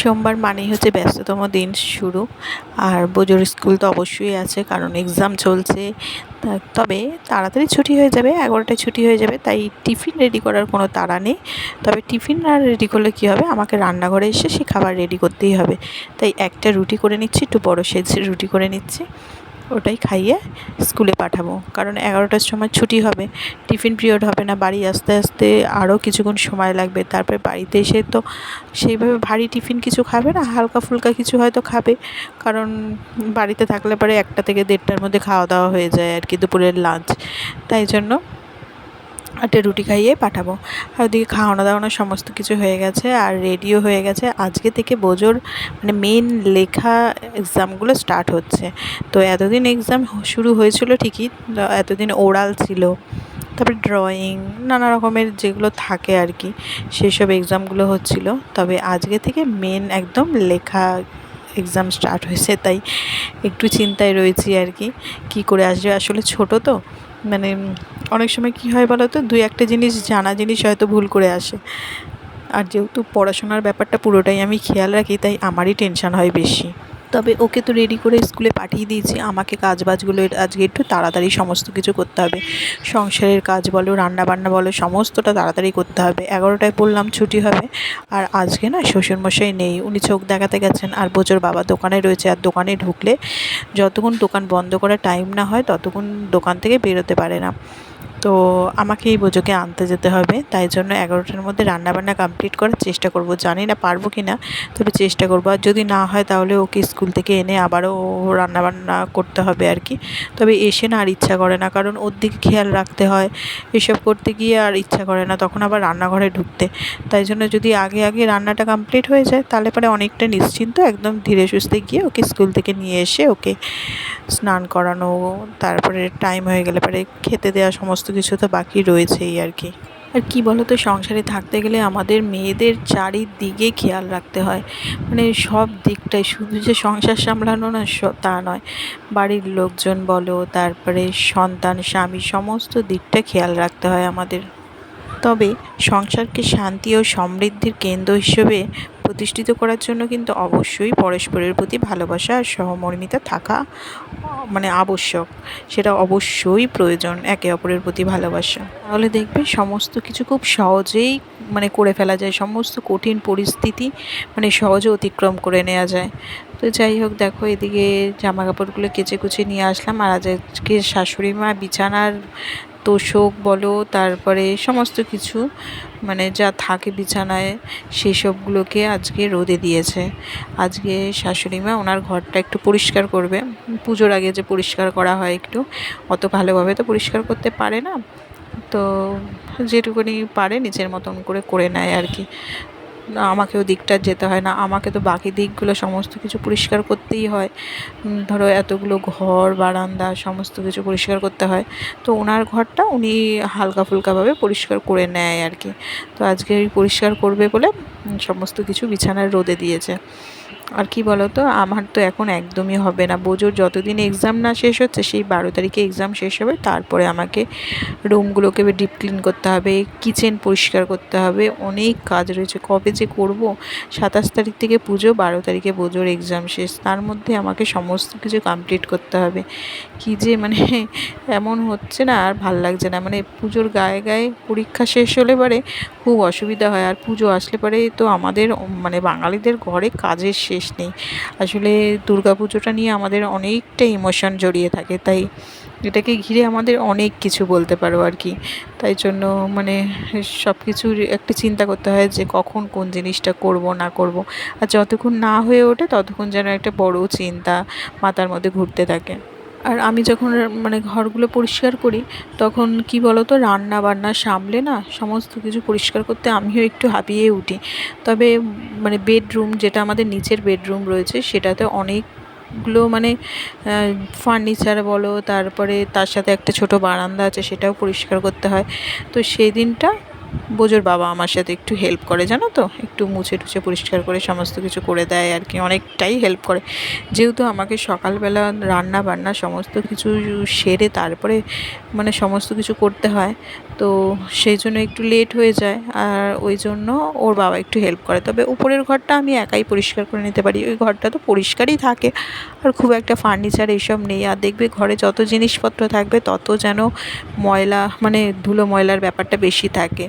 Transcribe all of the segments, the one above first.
সোমবার মানেই হচ্ছে ব্যস্ততম দিন শুরু। আর বোজোর স্কুল তো অবশ্যই আছে, কারণ এক্সাম চলছে। তবে তাড়াতাড়ি ছুটি হয়ে যাবে, এগারোটায় ছুটি হয়ে যাবে, তাই টিফিন রেডি করার কোনো তাড়া নেই। তবে টিফিন আর রেডি করলে কী হবে? আমাকে রান্নাঘরে এসে সে খাবার রেডি করতেই হবে। তাই একটা রুটি করে নিচ্ছি, একটু বড়ো সেজে রুটি করে নিচ্ছি। ওটাই খাইয়ে স্কুলে পাঠাবো। কারণ এগারোটার সময় ছুটি হবে, টিফিন পিরিয়ড হবে না, বাড়ি আসতে আসতে আরও কিছুক্ষণ সময় লাগবে। তারপরে বাড়িতে এসে তো সেইভাবে ভারী টিফিন কিছু খাবে না, হালকা ফুলকা কিছু হয়তো খাবে। কারণ বাড়িতে থাকলে পরে একটা থেকে দেড়টার মধ্যে খাওয়া দাওয়া হয়ে যায় আর কি, দুপুরের লাঞ্চ। তাই জন্য একটা রুটি খাইয়ে পাঠাবো। আর ওদিকে খাওয়ানো দাওয়ানো সমস্ত কিছু হয়ে গেছে আর রেডিও হয়ে গেছে। আজকে থেকে বোঝোর মানে মেন লেখা এক্সামগুলো স্টার্ট হচ্ছে। তো এতদিন এক্সাম শুরু হয়েছিল ঠিকই এতদিন ওরাল ছিল। তারপরে ড্রয়িং নানা রকমের যেগুলো থাকে আর কি, সেসব এক্সামগুলো হচ্ছিল। তবে আজকে থেকে মেন একদম লেখা এক্সাম স্টার্ট হয়েছে। তাই একটু চিন্তায় রয়েছি আর কি, কী করে আসবে। আসলে ছোট তো মানে অনেক সময় কি হয় বলো তো দুই একটা জিনিস জানা জিনিস হয়তো ভুল করে আসে। আর যেহেতু পড়াশোনার ব্যাপারটা পুরোটাই আমি খেয়াল রাখি, তাই আমারই টেনশান হয় বেশি। তবে ওকে তো রেডি করে স্কুলে পাঠিয়ে দিয়েছি। আমাকে কাজ বাজগুলো আজকে একটু তাড়াতাড়ি সমস্ত কিছু করতে হবে। সংসারের কাজ বলো রান্না বান্না বলো, সমস্তটা তাড়াতাড়ি করতে হবে। এগারোটায় বললাম ছুটি হবে। আর আজকে না শ্বশুরমশাই নেই। উনি চোখ দেখাতে গেছেন। আর বোঝোর বাবা দোকানে রয়েছে। আর দোকানে ঢুকলে যতক্ষণ দোকান বন্ধ করার টাইম না হয়, ততক্ষণ দোকান থেকে বেরোতে পারে না। তো আমাকে এই বোঝোকে আনতে যেতে হবে। তাই জন্য এগারোটার মধ্যে রান্নাবান্না কমপ্লিট করার চেষ্টা করব। জানি না পারব কি না তবে চেষ্টা করব। আর যদি না হয় তাহলে ওকে স্কুল থেকে এনে আবারও রান্নাবান্না করতে হবে আর কি। তবে এসে না আর ইচ্ছা করে না, কারণ ওর দিকে খেয়াল রাখতে হয়। এসব করতে গিয়ে আর ইচ্ছা করে না, তখন আবার রান্নাঘরে ঢুকতে। তাই জন্য যদি আগে আগে রান্নাটা কমপ্লিট হয়ে যায়, তাহলে পরে অনেকটা নিশ্চিন্ত, একদম ধীরে সুস্থে গিয়ে ওকে স্কুল থেকে নিয়ে এসে ওকে স্নান করানো, তারপরে টাইম হয়ে গেলে পরে খেতে দেওয়া সমস্ত কিছু তো বাকি রয়েছেই আর কি। আর কি বলো তো সংসারে থাকতে গেলে আমাদের মেয়েদের চারিদিকে খেয়াল রাখতে হয়। মানে সব দিকটাই, শুধু যে সংসার সামলানো না তা নয়। বাড়ির লোকজন বলো, তারপরে সন্তান, স্বামী, সমস্ত দিকটা খেয়াল রাখতে হয় আমাদের। তবে সংসারকে শান্তি ও সমৃদ্ধির কেন্দ্র হিসেবে প্রতিষ্ঠিত করার জন্য কিন্তু অবশ্যই পরস্পরের প্রতি ভালোবাসা আর সহমর্মিতা থাকা মানে আবশ্যক। সেটা অবশ্যই প্রয়োজন একে অপরের প্রতি ভালোবাসা। তাহলে দেখবে সমস্ত কিছু খুব সহজেই মানে করে ফেলা যায়। সমস্ত কঠিন পরিস্থিতি মানে সহজে অতিক্রম করে নেওয়া যায়। তো যাই হোক, দেখো এদিকে জামা কাপড়গুলো কেচে কুচে নিয়ে আসলাম। আর আজকে শাশুড়ি মা বিছানার তোষক বলো, তারপরে সমস্ত কিছু মানে যা থাকে বিছানায় সেই সবগুলোকে আজকে রোদে দিয়েছে। আজকে শাশুড়ি মা ওনার ঘরটা একটু পরিষ্কার করবে। পুজোর আগে যে পরিষ্কার করা হয় একটু, অত ভালোভাবে তো পরিষ্কার করতে পারে না। তো যেটুকুনি পারে নিজের মতন করে করে নেয় আর কি। আমাকে দিকটা যেতে হয় না। আমাকে তো বাকি দিকগুলো সমস্ত কিছু পরিষ্কার করতেই হয়। ধরো এতগুলো ঘর, বারান্দা, সমস্ত কিছু পরিষ্কার করতে হয়। তো ওনার ঘরটা উনি হালকা ফুলকাভাবে পরিষ্কার করে নেয় আর কি। তো আজকে পরিষ্কার করবে বলে সমস্ত কিছু বিছানার রোদে দিয়েছে। আর কি বলো তো আমার তো এখন একদমই হবে না। বোঝোর যতদিন এক্সাম না শেষ হচ্ছে, সেই বারো তারিখে এক্সাম শেষ হবে। তারপরে আমাকে রুমগুলোকে ডিপ ক্লিন করতে হবে কিচেন পরিষ্কার করতে হবে। অনেক কাজ রয়েছে। কবে যে করব? সাতাশ তারিখ থেকে পুজো, বারো তারিখে বোঝোর এক্সাম শেষ। তার মধ্যে আমাকে সমস্ত কিছু কমপ্লিট করতে হবে। কি যে মানে এমন হচ্ছে না, আর ভালো লাগছে না। মানে পুজোর গায়ে গায়ে পরীক্ষা শেষ হলে পরে খুব অসুবিধা হয়। আর পুজো আসলে পরে তো আমাদের মানে বাঙালিদের ঘরে কাজের শেষ। নেই। আসলে পুজোটা নিয়ে আমাদের অনেকটা ইমোশন জড়িয়ে থাকে, তাই এটাকে ঘিরে আমাদের অনেক কিছু বলতে পারো আর কি। তাই জন্য মানে সব কিছুর একটা চিন্তা করতে হয় যে কখন কোন জিনিসটা করব, না করব। আর যতক্ষণ না হয়ে ওঠে ততক্ষণ যেন একটা বড় চিন্তা মাথার মধ্যে ঘুরতে থাকে। আর আমি যখন মানে ঘরগুলো পরিষ্কার করি, তখন কি বলতো রান্না বান্না সামলে না সমস্ত কিছু পরিষ্কার করতে আমিও একটু হাঁপিয়ে উঠি। তবে মানে বেডরুম যেটা আমাদের নিচের বেডরুম রয়েছে, সেটাতে অনেকগুলো মানে ফার্নিচার বলো, তারপরে তার সাথে একটা ছোট বারান্দা আছে, সেটাও পরিষ্কার করতে হয়। তো সেই দিনটা বোজোর বাবা আমার সাথে একটু হেল্প করে, জানো তো? একটু মুছে টুছে পরিষ্কার করে সমস্ত কিছু করে দেয় আর কি, অনেকটাই হেল্প করে। যেহেতু আমাকে সকালবেলা রান্না বান্না সমস্ত কিছু সেরে তারপরে মানে সমস্ত কিছু করতে হয়, তো সেই জন্য একটু লেট হয়ে যায় আর ওই জন্য ওর বাবা একটু হেল্প করে। তবে উপরের ঘরটা আমি একাই পরিষ্কার করে নিতে পারি, ওই ঘরটা তো পরিষ্কারই থাকে আর খুব একটা ফার্নিচার এইসব নেই। আর দেখবে ঘরে যত জিনিসপত্র থাকবে তত যেন ময়লা মানে ধুলো ময়লার ব্যাপারটা বেশি থাকে।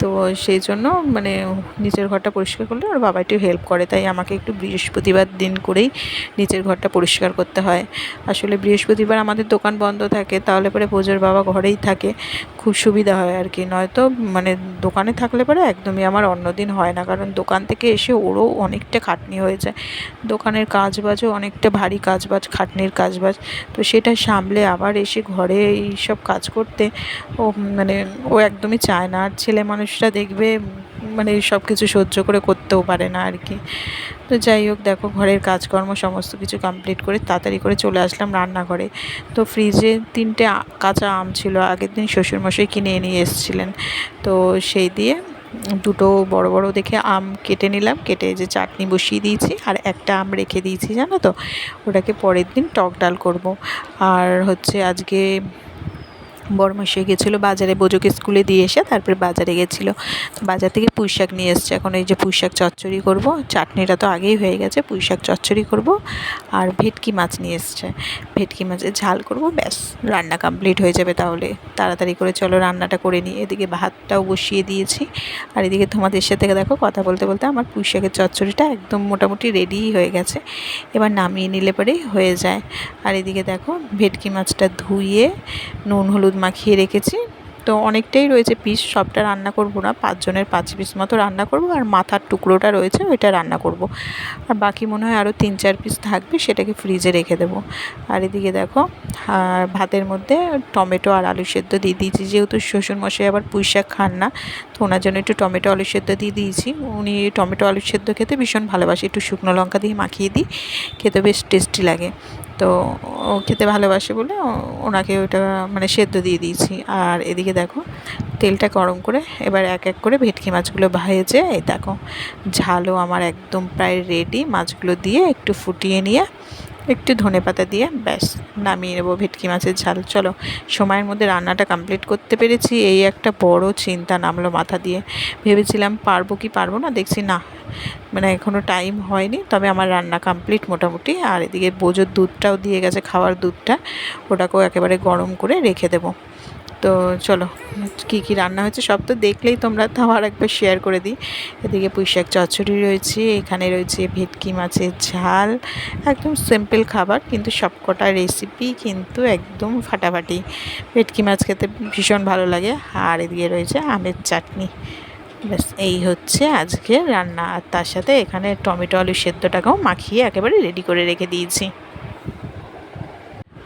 তো সেই জন্য মানে নিচের ঘরটা পরিষ্কার করলে ওর বাবা একটু হেল্প করে। তাই আমাকে একটু বৃহস্পতিবার দিন করেই নিচের ঘরটা পরিষ্কার করতে হয়। আসলে বৃহস্পতিবার আমাদের দোকান বন্ধ থাকে, তাহলে পরে পুজোর বাবা ঘরেই থাকে। খুব সুবিধা হয় আর কি। নয়তো মানে দোকানে থাকলে পরে একদমই আমার অন্য দিন হয় না। কারণ দোকান থেকে এসে ওরও অনেকটা খাটনি হয়ে যায়। দোকানের কাজ বাজও অনেকটা ভারী কাজ বাজ খাটনির কাজ বাজ তো সেটা সামলে আবার এসে ঘরে এই সব কাজ করতে ও মানে ও একদমই চায় না। আর ছেলে মানুষরা দেখবে মানে সব কিছু সহ্য করে করতেও পারে না আর কি। তো যাই হোক, দেখো ঘরের কাজকর্ম সমস্ত কিছু কমপ্লিট করে তাড়াতাড়ি করে চলে আসলাম রান্নাঘরে। তো ফ্রিজে তিনটে কাঁচা আম ছিল, আগের দিন শ্বশুরমশাই কিনে নিয়ে এসেছিলেন। তো সেই দিয়ে দুটো বড় বড় দেখে আম কেটে নিলাম, কেটে যে চাটনি বসিয়ে দিয়েছি আর একটা আম রেখে দিয়েছি, জানো তো? ওটাকে পরের দিন টক ডাল করব। আর হচ্ছে আজকে বড়মশাই গেছিল বাজারে, বোজোকে স্কুলে দিয়ে এসে তারপরে বাজারে গেছিল। বাজার থেকে পুঁই শাক নিয়ে এসছে। এখন এই যে পুঁই শাক চচ্চড়ি করব, চাটনিটা তো আগেই হয়ে গেছে পুঁই শাক চচ্চড়ি করব আর ভেটকি মাছ নিয়ে এসছে। ভেটকি মাছের ঝাল করব, ব্যাস, রান্না কমপ্লিট হয়ে যাবে তাহলে। তাড়াতাড়ি করে চলো রান্নাটা করে নিই। এদিকে ভাতটাও বসিয়ে দিয়েছি। আর এদিকে তোমাদের সাথে দেখো কথা বলতে বলতে আমার পুঁই শাকের চচ্চড়িটা একদম মোটামুটি রেডিই হয়ে গেছে। এবার নামিয়ে নিলে পরেই হয়ে যায়। আর এদিকে দেখো ভেটকি মাছটা ধুয়ে নুন, হলুদ মাখিয়ে রেখেছি। তো অনেকটাই রয়েছে পিস সবটা রান্না করব না, পাঁচজনের পাঁচ পিস মতো রান্না করব, আর মাথার টুকরোটা রয়েছে, ওইটা রান্না করব। আর বাকি মনে হয় আরও তিন চার পিস থাকবে, সেটাকে ফ্রিজে রেখে দেবো। আর এদিকে দেখো, আর ভাতের মধ্যে টমেটো আর আলু সেদ্ধ দিয়ে দিয়েছি, যেহেতু শ্বশুরমশাই আবার পুঁই শাক খান না, তো ওনার জন্য একটু টমেটো আলু সেদ্ধ দিয়ে দিয়েছি। উনি টমেটো আলু সেদ্ধ খেতে ভীষণ ভালোবাসে, একটু শুকনো লঙ্কা দিয়ে মাখিয়ে দিই, খেতে বেশ টেস্টি লাগে। তো ও খেতে ভালোবাসে বলে ওনাকে ওটা মানে সেদ্ধ দিয়ে দিয়েছি। আর এদিকে দেখো, তেলটা গরম করে এবার এক এক করে ভেটকি মাছগুলো ভেজে এই দেখো, ঝালও আমার একদম প্রায় রেডি মাছগুলো দিয়ে একটু ফুটিয়ে নিয়ে একটু ধনে পাতা দিয়ে ব্যাস, নামিয়ে নেব ভেটকি মাছের ঝাল। চলো, সময়ের মধ্যে রান্নাটা কমপ্লিট করতে পেরেছি। এই একটা বড় চিন্তা নামলো মাথা দিয়ে। ভেবেছিলাম পারব কি পারব না, দেখছি না। মানে এখনও টাইম হয়নি, তবে আমার রান্না কমপ্লিট মোটামুটি। আর এদিকে বোঝোর দুধটাও দিয়ে গেছে খাওয়ার দুধটা। ওটাকেও একেবারে গরম করে রেখে দেবো। তো চলো, কী কী রান্না হয়েছে সব তো দেখলেই তোমরা তাও আর একবার শেয়ার করে দিই। এদিকে পুঁইশাক চচ্চড়ি রয়েছে, এখানে রয়েছে ভেটকি মাছের ঝাল, একদম সিম্পল খাবার, কিন্তু সবকটা রেসিপি কিন্তু একদম ফাটাফাটি। ভেটকি মাছ খেতে ভীষণ ভালো লাগে, আর এদিকে রয়েছে আমের চাটনি। ব্যাস, এই হচ্ছে আজকে রান্না, আর তার সাথে এখানে টমেটো আলু সেদ্ধটাকেও মাখিয়ে একেবারে রেডি করে রেখে দিয়েছি।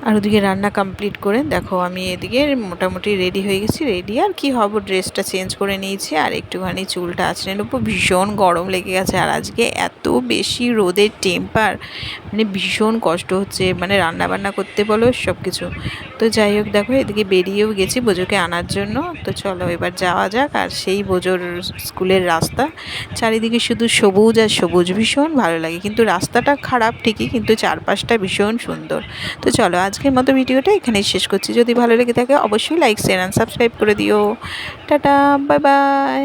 আর ওদিকে রান্না কমপ্লিট করে, দেখো আমি এদিকে মোটামুটি রেডি হয়ে গেছি রেডি আর কি হব? ড্রেসটা চেঞ্জ করে নিয়েছি আর একটুখানি চুলটা আছড়ে নেব। ভীষণ গরম লেগে গেছে আর আজকে এত বেশি রোদের টেম্পার মানে ভীষণ কষ্ট হচ্ছে মানে রান্না বান্না করতে বলো সব কিছু তো যাই হোক, দেখো এদিকে বেরিয়েও গেছি বোঝোকে আনার জন্য। তো চলো এবার যাওয়া যাক আর সেই বোঝোর স্কুলের রাস্তা। চারিদিকে শুধু সবুজ আর সবুজ ভীষণ ভালো লাগে। কিন্তু রাস্তাটা খারাপ ঠিকই, কিন্তু চারপাশটা ভীষণ সুন্দর। তো চলো আজকের মতো ভিডিওটা এখানেই শেষ করছি। যদি ভালো লেগে থাকে, অবশ্যই লাইক শেয়ার অ্যান্ড সাবস্ক্রাইব করে দিও। Tata bye bye